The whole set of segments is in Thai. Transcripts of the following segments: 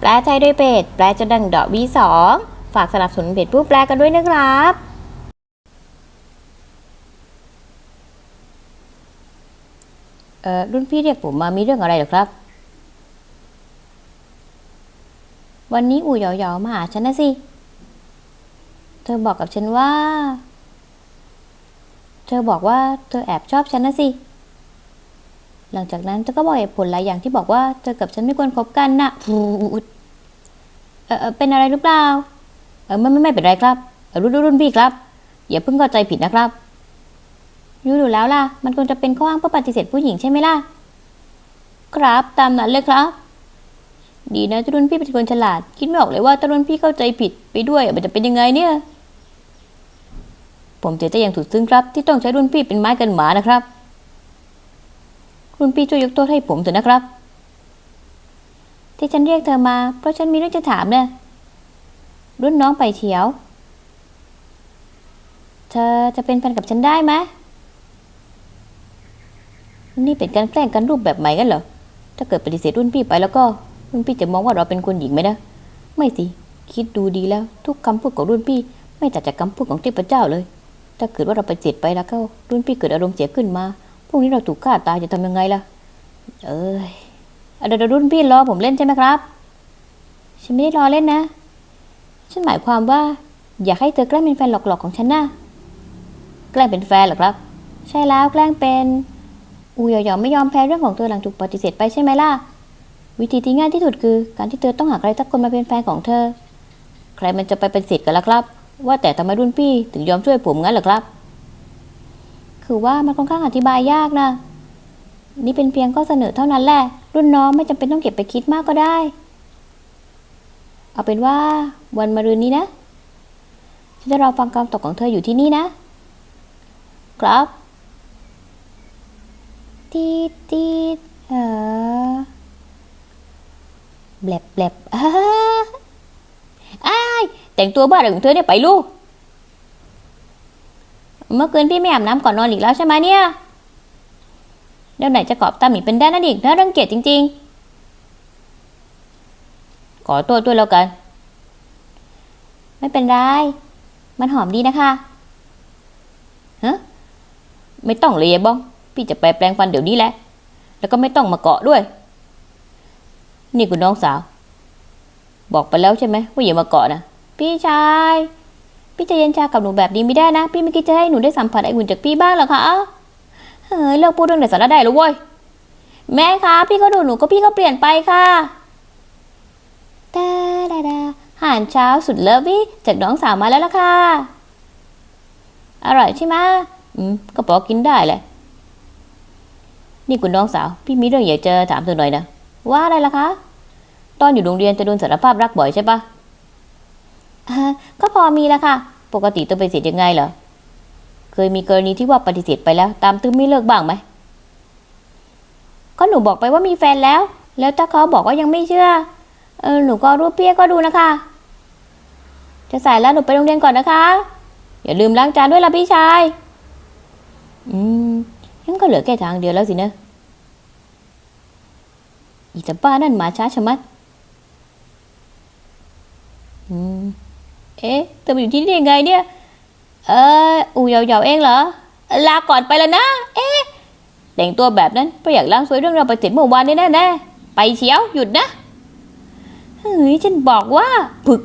แปลใจโดยเพจแปลจะดังดอกวีสองฝากสนับสนุนเพจผู้แปลกันด้วยนะครับเอ่อรุ่นพี่เรียกผมมามีเรื่องอะไรเหรอครับ วันนี้อู่เหยาๆมาหาฉันนะสิ เธอบอกกับฉันว่า เธอบอกว่าเธอแอบชอบฉันนะสิ หลังจากนั้นเธอก็บอกเหตุผลหลายอย่างที่บอกว่าเธอกับฉันไม่ควรคบกันนะพูดเออเอ่อเป็นอะไรหรือเปล่า เออไม่ไม่ไม่เป็นไรครับเออรุ่นรุ่นรุ่นพี่ครับ อย่าเพิ่งเข้าใจผิดนะครับรู้อยู่แล้วล่ะ มันคงจะเป็นข้ออ้างเพื่อปฏิเสธผู้หญิงใช่ไหมล่ะ ครับตามนั้นเลยครับ ดีนะที่รุ่นพี่เป็นคนฉลาด คิดไม่ออกเลยว่าถ้ารุ่นพี่เข้าใจผิดไปด้วยมันจะเป็นยังไงเนี่ย ผมเสียใจอย่างสุดซึ้งครับ ที่ต้องใช้รุ่นพี่เป็นไม้กันหมานะครับ รุ่นพี่ช่วยยกโทษให้ผมเถอะนะครับ ที่ฉันเรียกเธอมา เพราะฉันมีเรื่องจะถามเนี่ยรุ่นน้องไปเฉียว เธอจะเป็นแฟนกับฉันได้ไหมนี่เป็นการแกล้งกันรูปแบบใหม่กันเหรอ ถ้าเกิดปฏิเสธรุ่นพี่ไปแล้วก็ รุ่นพี่จะมองว่าเราเป็นคนหญิงไหมนะ ไม่สิ คิดดูดีแล้ว ทุกคำพูดของรุ่นพี่ ไม่ต่างจากคำพูดของเทพเจ้าเลย ถ้าเกิดว่าเราปฏิเสธไปแล้วก็รุ่นพี่เกิดอารมณ์เสียขึ้นมา พรุ่งนี้เราถูกฆ่าตายจะทำยังไงล่ะ เอ้ยอ่เดี๋ยวรุ่นพี่รอผมเล่นใช่ไหมครับ ฉันไม่ได้รอเล่นนะ ฉันหมายความว่า อยากให้เธอแกล้งเป็นแฟนหลอกๆของฉันนะแกล้งเป็นแฟนเหรอครับ ใช่แล้วแกล้งเป็น อูหยอๆไม่ยอมแพ้เรื่องของเธอหลังถูกปฏิเสธไปใช่ไหมล่ะ วิธีที่ง่ายที่สุดคือ การที่เธอต้องหาใครสักคนมาเป็นแฟนของเธอ ใครมันจะไปเป็นสิทธิ์กันล่ะครับ ว่าแต่ทำไมรุ่นพี่ถึงยอมช่วยผมงั้นเหรอครับ คือว่ามันค่อนข้างอธิบายยากนะ นี่เป็นเพียงข้อเสนอเท่านั้นแหละ รุ่นน้องไม่จำเป็นต้องเก็บไปคิดมากก็ได้ เอาเป็นว่าวันมะรืนนี้นะฉันจะรอฟังคำตอบของเธออยู่ที่นี่นะ ครับตีตีเออแบลบแบลบอ้าอ้ายแต่งตัวบ้าอะไรของเธอเนี่ยไปลูก เมื่อคืนพี่ไม่อาบน้ำก่อนนอนอีกแล้วใช่ไหมเนี่ยเดี๋ยวไหนจะกอบตาหมีเป็นแด้นั่นอีกน่ารังเกียจจริง ๆ ขอโทษด้วยแล้วกัน ไม่เป็นไร มันหอมดีนะคะฮะไม่ต้องเลยยายบ้อง พี่จะไปแปลงฟันเดี๋ยวนี้แหละ แล้วก็ไม่ต้องมาเกาะด้วย นี่คุณน้องสาว บอกไปแล้วใช่ไหมว่าอย่ามาเกาะนะพี่ชาย พี่จะเย็นชากับหนูแบบนี้ไม่ได้นะ พี่ไม่คิดจะให้หนูได้สัมผัสไออุ่นจากพี่บ้างหรอคะเฮ้ยเลิกพูดเรื่องไร้สาระได้แล้วเว้ยแม่คะพี่ก็ดูหนูก็พี่ก็เปลี่ยนไปค่ะตาดาดาอาหารเช้าสุดเลิฟวี่จากน้องสาวมาแล้วล่ะค่ะ อร่อยใช่ไหมอืมก็พอกินได้แหละ นี่คุณน้องสาว พี่มีเรื่องอยากจะถามเธอหน่อยนะ ว่าอะไรล่ะคะ ตอนอยู่โรงเรียนจะโดนสารภาพรักบ่อยใช่ปะ ก็พอมีแล้วค่ะ ปกติต้องไปเสียยังไงเหรอ เคยมีกรณีที่ว่าปฏิเสธไปแล้ว ตามตื้มไม่เลิกบ้างไหม ก็หนูบอกไปว่ามีแฟนแล้ว แล้วถ้าเขาบอกว่ายังไม่เชื่อ เออหนูก็รูปเปี้ยก็ดูนะคะ จะสายแล้วหนูไปโรงเรียนก่อนนะคะ อย่าลืมล้างจานด้วยล่ะพี่ชาย อืมยังก็เหลือแค่ทางเดียวแล้วสินะอีจะบ้านั่นมาช้าชะมัด อืม เอ๊ะเธอมาอยู่ที่นี่ยังไงเนี่ย เอออูเหยาๆเองเหรอ ลาก่อนไปแล้วนะ เอ๊ะ แต่งตัวแบบนั้นเพราะอยากล้างสวยเรื่องเราไปติดเมื่อวานนี้แน่ๆไปเชียวหยุดนะ เฮ้ยฉันบอกว่าผึก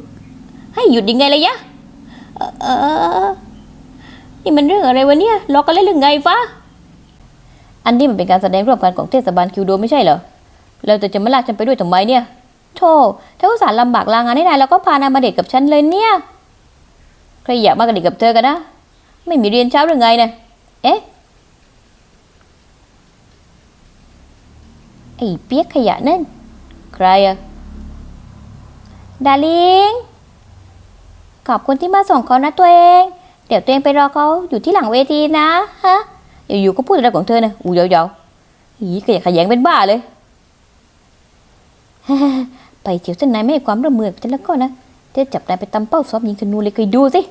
ให้หยุดยังไงเลยยะ เออเอนี่มันเรื่องอะไรวะเนี่ยล้อกันเล่นหรือไงฟ้าอันนี้มันเป็นการแสดงร่วมกันของเทศบาลคิวโดไม่ใช่เหรอ แล้วจะจะมาลากฉันไปด้วยทำไมเนี่ย โธ่ถ้าอุตส่าห์ลำบากลางานให้นายแล้วก็พานายมาเด็กกับฉันเลยเนี่ย ใครอยากมากระดิกกับเธอกันนะ ไม่มีเรียนเช้าหรือไงเนี่ย เอ๊ะ ไอ้เปียกขยะนั่น ใครอะดาริง ขอบคุณที่มาส่งเขานะตัวเอง เดี๋ยวตัวเองไปรอเขาอยู่ที่หลังเวทีนะฮะอยู่ๆก็พูดอะไรของเธอนะอูยาวๆอีกขยะแขยงเป็นบ้าเลย ไปเจียวเส้นนายไม่ให้ความร่วมมือกันแล้วก็นะจะจับนายไปตำเป้าซ้อมยิงธนูเลยเคยดูสิ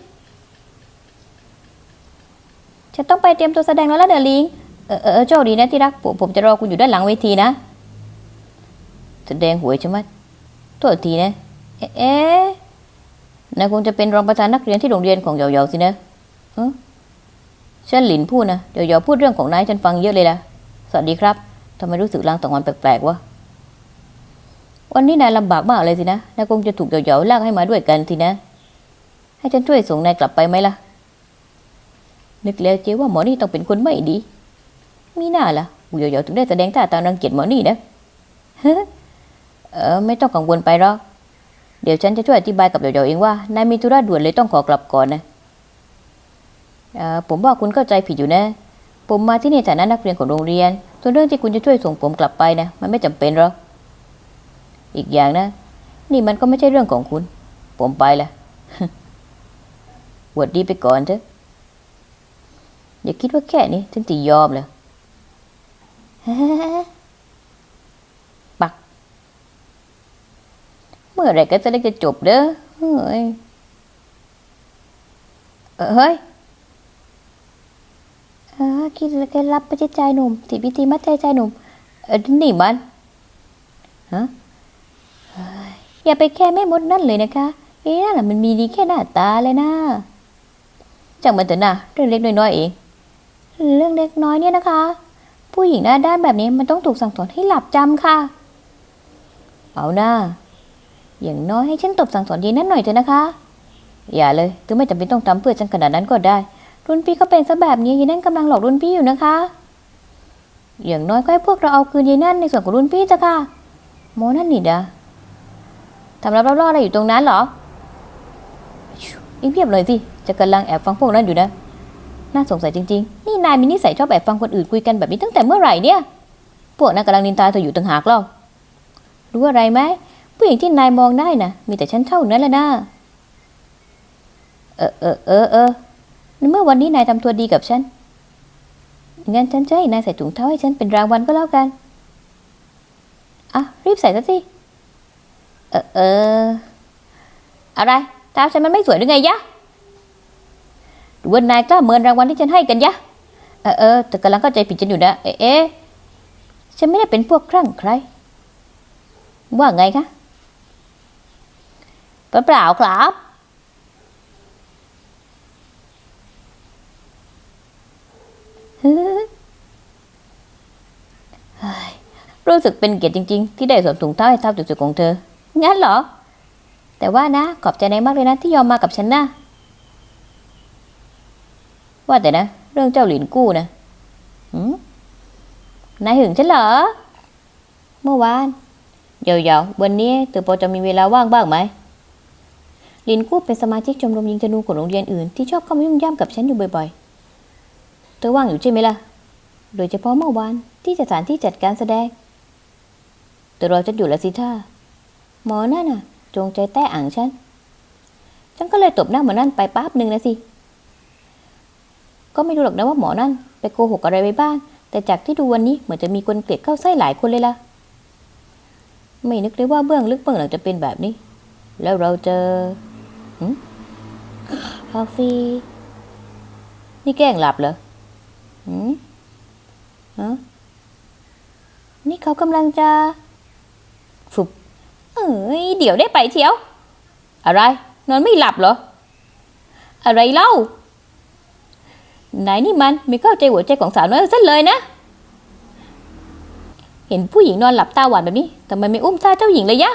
ฉันต้องไปเตรียมตัวแสดงแล้วล่ะเดลิงเออเออโชคดีนะที่รักผมผมจะรอคุณอยู่ด้านหลังเวทีนะ แสดงหวยใช่ไหมโทษทีนะ เอ๊ะนายคงจะเป็นรองประธานนักเรียนที่โรงเรียนของเหยาๆสินะเออฉันหลินพูดนะเหยาๆพูดเรื่องของนายฉันฟังเยอะเลยละสวัสดีครับทำไมรู้สึกลางสังหรณ์แปลกๆวะ วันนี้นายลำบากมากเลยสินะนายคงจะถูกเหยาๆลากให้มาด้วยกันสินะ ให้ฉันช่วยส่งนายกลับไปไหมล่ะ นึกแล้วเจ๊ว่าหมอนี่ต้องเป็นคนไม่ดี มีหน้าล่ะเหยาๆถึงได้แสดงท่าตามรังเกียจหมอนี่นะเออไม่ต้องกังวลไปหรอกเดี๋ยวฉันจะช่วยอธิบายกับเหยาๆเองว่านายมีธุระด่วนเลยต้องขอกลับก่อนนะอ่อผมว่าคุณเข้าใจผิดอยู่นะ ผมมาที่นี่ฐานะนักเรียนของโรงเรียนส่วนเรื่องที่คุณจะช่วยส่งผมกลับไปนะมันไม่จำเป็นหรอก อีกอย่างนะ นี่มันก็ไม่ใช่เรื่องของคุณ ผมไปละหวัดดีไปก่อนเถอะ อย่าคิดว่าแค่นี้ฉันจะยอมเลยปัก เมื่อไรก็จะได้จะจบเด้อ เฮ้ย เฮ้ยคิดแล้วแกรับไปใจใจหนุ่มติดวิธีมัดใจใจหนุ่มเออนี่มันฮะ อย่าไปแค่แม่มดนั่นเลยนะคะเอ๊ะนั่นน่ะมันมีดีแค่หน้าตาเลยนะจังมันเถอะนะเรื่องเล็กน้อยๆเอง เรื่องเล็กน้อยเนี่ยนะคะ ผู้หญิงหน้าด้านแบบนี้มันต้องถูกสั่งสอนให้หลับจำค่ะ เอาหน้า อย่างน้อยให้ฉันตบสั่งสอนยีนั่นหน่อยเถอะนะคะ อย่าเลยถึงไม่จำเป็นต้องทำเพื่อฉันขนาดนั้นก็ได้ รุ่นพี่ก็เป็นซะแบบนี้ยีนั่นกำลังหลอกรุ่นพี่อยู่นะคะ อย่างน้อยก็ให้พวกเราเอาคืนยีนั่นในส่วนของรุ่นพี่จ้ะค่ะ โมนั่นนี่ดา ทำรับรับรออะไรอยู่ตรงนั้นเหรอชิวอีเพียบเลยสิ จะกำลังแอบฟังพวกนั้นอยู่นะ น่าสงสัยจริงๆ นี่นายมีนิสัยชอบแอบฟังคนอื่นคุยกันแบบนี้ตั้งแต่เมื่อไหร่เนี่ย พวกนั้นกำลังนินทาเธออยู่ต่างหากเล่ารู้อะไรไหมผู้หญิงที่นายมองได้นะมีแต่ฉันเท่านั้นแหละนะเออเออเออเออในเมื่อวันนี้นายทำตัวดีกับฉัน งั้นฉันจะให้นายใส่ถุงเท้าให้ฉันเป็นรางวัลก็แล้วกัน อะ รีบใส่ซะสิ เออเอออะไรเท้าฉันมันไม่สวยหรือไงยะหรือว่านายกล้าเมินรางวัลที่ฉันให้กันยะ เออเออแต่กำลังเข้าใจผิดฉันอยู่นะเอ๊ะเอฉันไม่ได้เป็นพวกคลั่งใคร ว่าไงคะเปล่าครับรู้สึกเป็นเกียรติจริง ๆ ที่ได้สวมถุงเท้าให้เท้าจุดๆของเธอ งั้นเหรอ แต่ว่านะ ขอบใจนายมากเลยนะที่ยอมมากับฉันนะ ว่าแต่นะ เรื่องเจ้าหลินกู้นะหืมนายหึงฉันเหรอ เมื่อวานเดี๋ยวๆวันนี้เธอพอจะมีเวลาว่างบ้างไหมหลินกู้เป็นสมาชิกชมรมยิงธนูของโรงเรียนอื่นที่ชอบเข้ามายุ่งย่ำกับฉันอยู่บ่อยๆ เธอว่างอยู่ใช่ไหมล่ะ โดยเฉพาะเมื่อวานที่สถานที่จัดการแสดง เธอรอฉันอยู่ละสิท่า หมอนั่นน่ะ จงใจแต้อ่างฉัน ฉันก็เลยตบหน้าหมอนั่นไปป๊าบหนึ่งนะสิ ก็ไม่รู้หรอกนะว่าหมอนั่น ไปโกหกอะไรไปบ้าง แต่จากที่ดูวันนี้เหมือนจะมีคนเกลียดเข้าไส้หลายคนเลยล่ะ ไม่นึกเลยว่าเบื้องลึกเบื้องหลังจะเป็นแบบนี้ แล้วเราเจอหึคาเฟ่นี่แกล้งหลับเหรอหืมฮะนี่เขากำลังจะ ฝึก เอ้ยเดี๋ยวได้ไปเที่ยว อะไร นอนไม่หลับเหรอ อะไรเล่า ไหนนี่มันไม่เข้าใจหัวใจของสาวน้อยซะเลยนะ เห็นผู้หญิงนอนหลับตาหวานแบบนี้ทำไมไม่อุ้มท่าเจ้าหญิงเลยยะ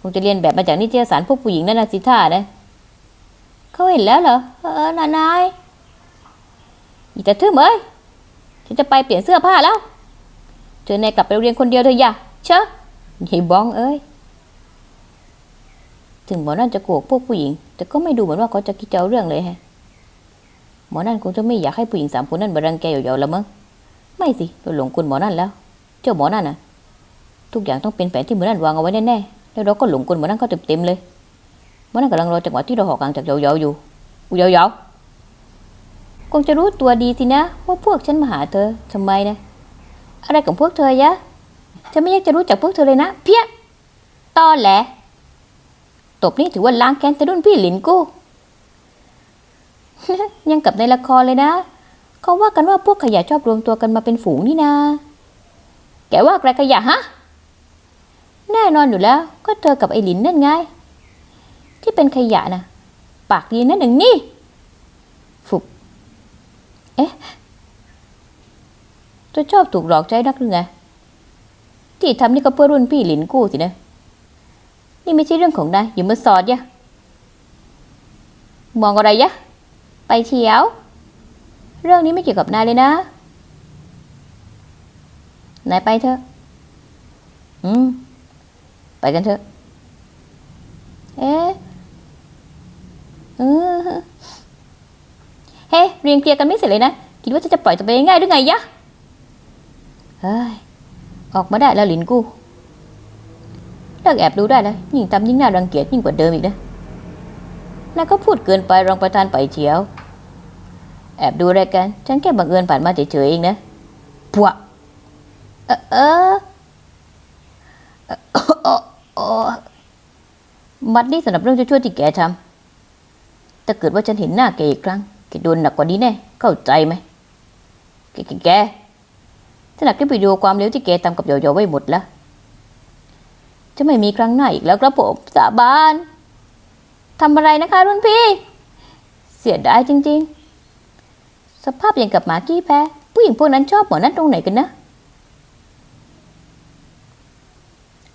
คงจะเรียนแบบมาจากนิตยสารพวกผู้หญิงนั่นนะสิท่านะเขาเห็นแล้วเหรอ เออนานายอีแต่ทึมเอ้ยฉันจะไปเปลี่ยนเสื้อผ้าแล้ว เธอนายกลับไปโรงเรียนคนเดียวเถอะอย่าเชอะ ยาบ้องเอ้ย ถึงหมอนั่นจะโกหกพวกผู้หญิง แต่ก็ไม่ดูเหมือนว่าเขาจะคิดจะเอาเรื่องเลยแฮะ หมอนั่นคงจะไม่อยากให้ผู้หญิงสามคนนั้นมารังแกเหยาๆแล้วมั้ง ไม่สิเราหลงกลหมอนั่นแล้ว เจ้าหมอนั่นน่ะ ทุกอย่างต้องเป็นแผนที่หมอนั่นวางเอาไว้แน่ๆ แล้วเราก็หลงกลหมอนั่นเขาเต็มๆเลยหมอนั่นกำลังรอจังหวะที่เราหอกกลางจากเหยาๆอยู่อุยเหยาๆคงจะรู้ตัวดีสินะว่าพวกฉันมาหาเธอทำไมนะ อะไรของพวกเธอยะ ฉันไม่อยากจะรู้จักพวกเธอเลยนะ เพี้ยตอแหล ตบนี่ถือว่าล้างแค้นแต่รุ่นพี่หลินกู้ ยังกับในละครเลยนะ เขาว่ากันว่าพวกขยะชอบรวมตัวกันมาเป็นฝูงนี่นา แกว่าใครขยะฮะ แน่นอนอยู่แล้ว ก็เธอกับไอ้หลินนั่นไง ที่เป็นขยะนะปากดีนั่นหนึ่งนี่ฟุบเอ๊ะเธอชอบถูกหลอกใจนักหรือไง ที่ทำนี่ก็เพื่อรุ่นพี่หลินกู้สินะ นี่ไม่ใช่เรื่องของนายอย่ามาสอดยะ มองอะไรยะ ไปเฉียว เรื่องนี้ไม่เกี่ยวกับนายเลยนะ นายไปเถอะ อืม ไปกันเถอะ เอ๊ะเออเฮ้เรียนเคลียร์กันไม่เสร็จเลยนะ คิดว่าจะจะปล่อยจะไปง่ายหรือไงยะ เฮ้ย ออกมาได้แล้วหลินกูเลิกแอบดูได้แล้วยิ่งทำยิ่งน่ารังเกียจยิ่งกว่าเดิมอีกนะนายก็พูดเกินไปรองประธานไปเฉียว แอบดูอะไรกัน ฉันแค่บังเอิญผ่านมาเฉยๆเองนะพวกเออเออเอมัดนี่สำหรับเรื่องชั่วๆที่แกทำถ้าเกิดว่าฉันเห็นหน้าแกอีกครั้งแกโดนหนักกว่านี้แน่เข้าใจไหมแกแกแก ฉันหนักคลิปวิดีโอความเร็วที่แกทำกับโยโย่ไว้หมดแล้ว จะไม่มีครั้งหน้าอีกแล้วครับผมสาบานทำอะไรนะคะรุ่นพี่ เสียดายจริง ๆ สภาพอย่างกับหมากี้แพ้ผู้หญิงพวกนั้นชอบหมอนั้นตรงไหนกันนะ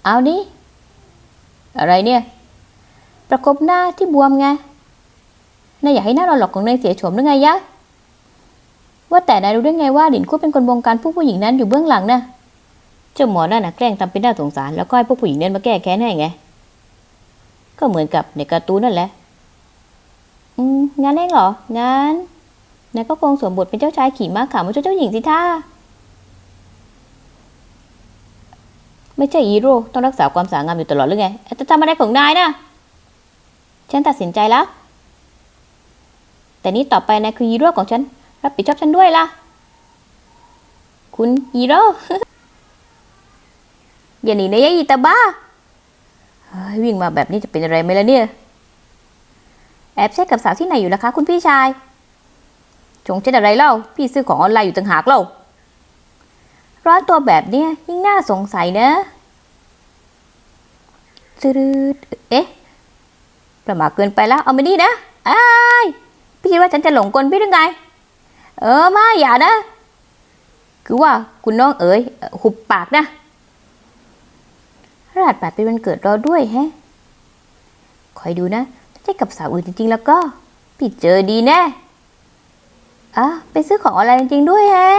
เอานี่อะไรเนี่ย ประกบหน้าที่บวมไงนายอยากให้หน้าเราหลอกของนายเสียโฉมหรือไงยะ ว่าแต่นายรู้ได้ไงว่าหลินคู่เป็นคนบงการพวกผู้หญิงนั้นอยู่เบื้องหลังนะเจ้าหมอนั่นนะแกล้งทำเป็นน่าสงสารแล้วก็ให้พวกผู้หญิงนั้นมาแก้แค้นให้ไง ก็เหมือนกับในการ์ตูนนั่นแหละ อืมงานเองเหรองานนายก็คงสวมบทเป็นเจ้าชายขี่ม้าขาวมาช่วยเจ้าหญิงสิท่าไม่ใช่ฮีโร่ต้องรักษาความสง่างามอยู่ตลอดหรือไงจะทำอะไรของนายนะฉันตัดสินใจแล้ว แต่นี้ต่อไปนายคือฮีโร่ของฉัน รับผิดชอบฉันด้วยล่ะ คุณฮีโร่อย่าหนีนะยายอีตาบ้าวิ่งมาแบบนี้จะเป็นอะไรไหมล่ะเนี่ย แอบแชทกับสาวที่ไหนอยู่ล่ะคะ คุณพี่ชาย จงเช็ดอะไรเล่า พี่ซื้อของออนไลน์อยู่ต่างหากเล่า ร้อนตัวแบบเนี้ยยิ่งน่าสงสัยนะจืดเอ๊ะ ประมาทเกินไปแล้ว เอาไมานี่นะอ้ายพี่คิดว่าฉันจะหลงกลพี่หรือไง เออมาอย่านะ คือว่าคุณน้องเอ๋ยหุบปากนะราดปาดเป็นวันเกิดเราด้วยแฮะคอยดูนะถ้าใช่กับสาวอื่นจริงๆ แล้วก็พี่เจอดีแน่อะไปซื้อของออนไลน์จริงๆด้วยแฮะ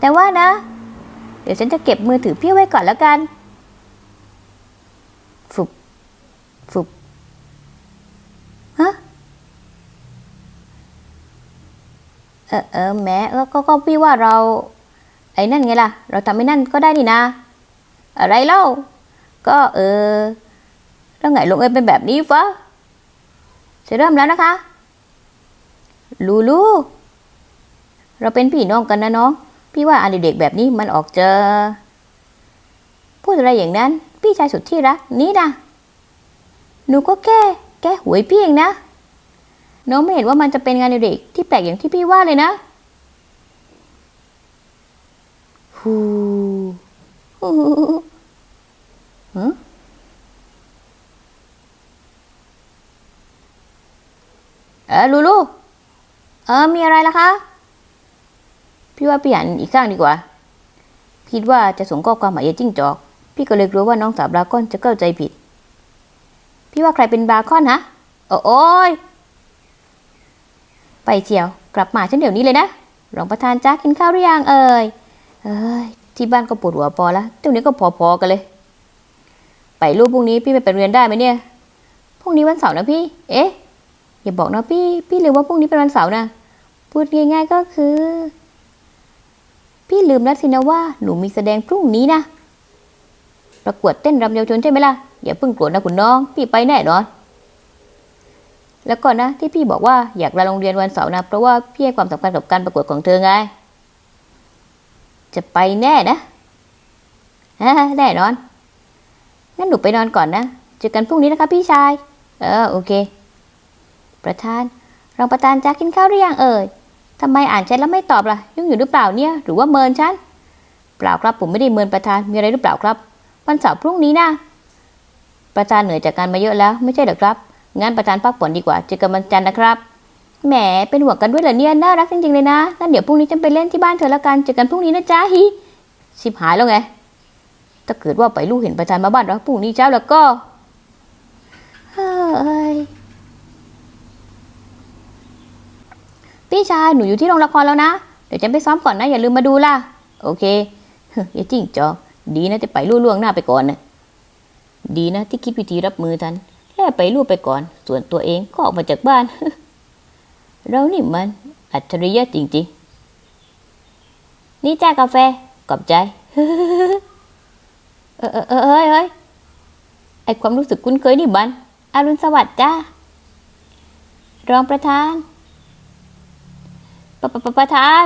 แต่ว่านะ เดี๋ยวฉันจะเก็บมือถือพี่ไว้ก่อนแล้วกันฟุบฟุบ ฮะ เออเออแม้ก็ก็ก็พี่ว่าเรา ไอ้นั่นไงล่ะ เราทำไม่นั่นก็ได้นี่นะ อะไรเล่า ก็เออแล้วไงลงเอยเป็นแบบนี้ฟะจะเริ่มแล้วนะคะ ลูลู เราเป็นพี่น้องกันนะน้อง พี่ว่าอันเด็กๆแบบนี้มันออกเจะพูดอะไรอย่างนั้น พี่ชายสุดที่รักนี่นะหนูก็แค่แก้หวยพี่เองนะ น้องไม่เห็นว่ามันจะเป็นงานเด็กๆที่แปลกอย่างที่พี่ว่าเลยนะฮูฮูฮะเออลูลูเออมีอะไรล่ะคะ พี่ว่าพี่อ่านอีกข้างดีกว่า คิดว่าจะส่งข้อความหมายจิ้งจอก พี่ก็เลยกลัวว่าน้องสาวบราก้อนจะเข้าใจผิด พี่ว่าใครเป็นบราก้อนฮะ โอ้โอย ไปเชียว กลับมาฉันเดี๋ยวนี้เลยนะรองประธานจ้ากินข้าวหรือยังเอ่ยเอ้ยที่บ้านก็ปวดหัวพอแล้วเดี๋ยวนี้ก็พอๆกันเลย ไปรูปพรุ่งนี้พี่ไปไปโรงเรียนได้ไหมเนี่ยพรุ่งนี้วันเสาร์นะพี่ เอ๊ะอย่าบอกนะพี่ พี่ลืมว่าพรุ่งนี้เป็นวันเสาร์นะพูดง่ายๆก็คือ พี่ลืมแล้วสินะว่าหนูมีแสดงพรุ่งนี้นะประกวดเต้นรำเยาวชนใช่ไหมล่ะอย่าเพิ่งโกรธนะคุณน้อง พี่ไปแน่นอน แล้วก่อนนะที่พี่บอกว่าอยากลาโรงเรียนวันเสาร์นะเพราะว่าพี่ให้ความสำคัญกับการประกวดของเธอไง จะไปแน่นะฮะแน่นอน งั้นหนูไปนอนก่อนนะ เจอกันพรุ่งนี้นะคะพี่ชาย เออโอเค ประธานรองประธานจะกินข้าวหรือยังเอ่ยทำไมอ่านแชทแล้วไม่ตอบล่ะ ยุ่งอยู่หรือเปล่าเนี่ย หรือว่าเมินฉัน เปล่าครับผมไม่ได้เมินประธาน มีอะไรหรือเปล่าครับ วันเสาร์พรุ่งนี้นะ ประธานเหนื่อยจากการมาเยอะแล้ว ไม่ใช่หรอครับ งั้นประธานพักผ่อนดีกว่าเจอกันวันจันทร์นะครับ แหมเป็นห่วงกันด้วยเหรอเนี่ยน่ารักจริงๆเลยนะงั้นเดี๋ยวพรุ่งนี้ฉันไปเล่นที่บ้านเธอละกันเจอกันพรุ่งนี้นะจ๊ะฮิชิบหายแล้วไง ถ้าเกิดว่าไปลูกเห็นประธานมาบ้านเราพรุ่งนี้เช้าแล้วก็เฮ้ยพี่ชายหนูอยู่ที่โรงละครแล้วนะ เดี๋ยวฉันไปซ้อมก่อนนะ อย่าลืมมาดูล่ะ โอเคเฮ้ยอย่าจิ้งจอกดีนะที่ไปลู่ล่วงหน้าไปก่อนนะดีนะที่คิดวิธีรับมือทัน ค่ไปลู่ไปก่อน ส่วนตัวเองก็ออกมาจากบ้าน เรานี่มัน อัจฉริยะจริง ๆ นี่จ้ากาแฟขอบใจ เออเออเออเฮ้ยเฮ้ยไอความรู้สึกคุ้นเคยนี่มันอารุณสวัสดิ์จ้ารองประธานปะปะปะประธาน